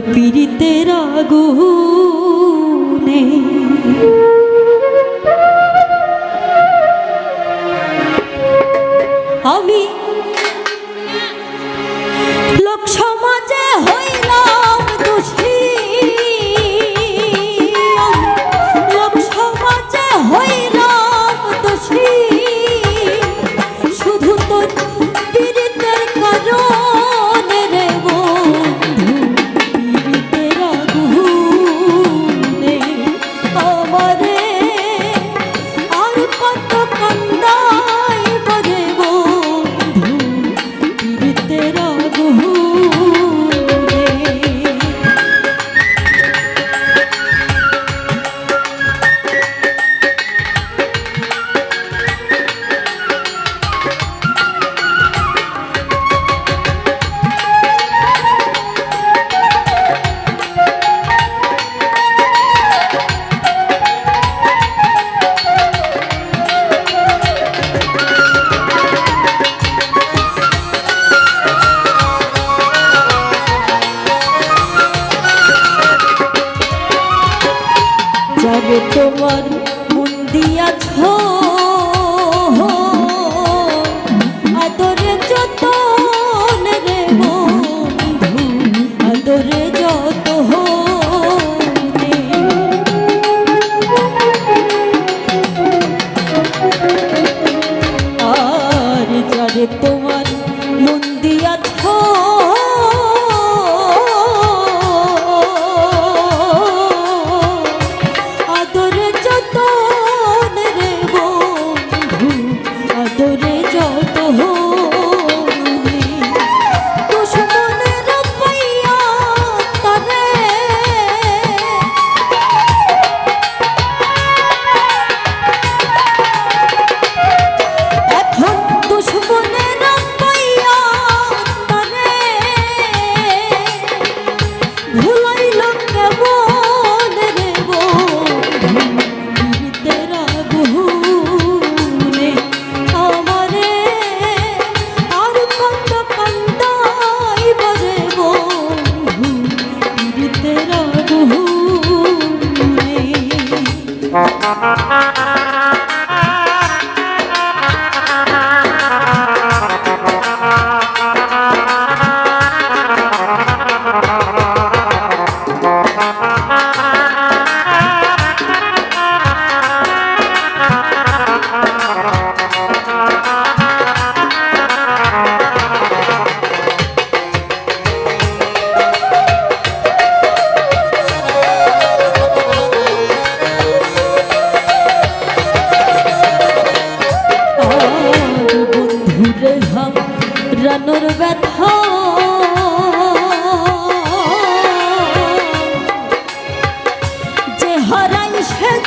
তোমার পীড়িতের আগুনে। তোমার মন দিয়াছ। আদরে যত রে বন্ধু আদরে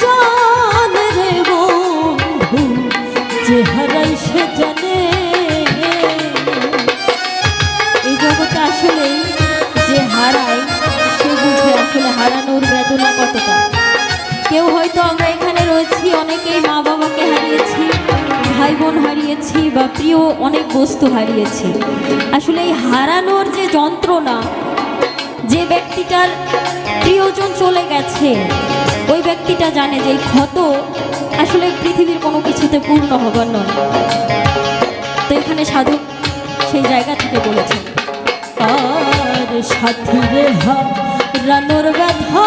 জান রে বন্ধু যে হারাই সে জানে এই জগতে আসলে যে হারায়, সে বুঝে আসলে হারানোর বেদনা কতটা। কেউ হয়তো আমরা এখানে রয়েছি, অনেকেই মা বাবাকে হারিয়েছি ভাই বোন হারিয়েছি বা প্রিয় অনেক বস্তু হারিয়েছি। আসলে এই হারানোর যে যন্ত্রণা, যে ব্যক্তিটার প্রিয়জন চলে গেছে ওই ব্যক্তিটা জানে যে এই ক্ষত আসলে পৃথিবীর কোনো কিছুতে পূর্ণ হবার নয়। তো এখানে সাধু সেই জায়গা থেকে বলেছেন, আর সাথী রে রানোর ব্যথা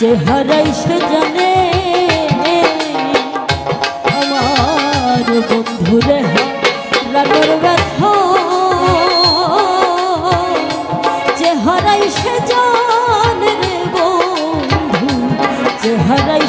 যে হারাই সে জানে। আমার বন্ধুরে রাগর ব্যথা। যে হারাই সে জানে বন্ধু, যে হারাই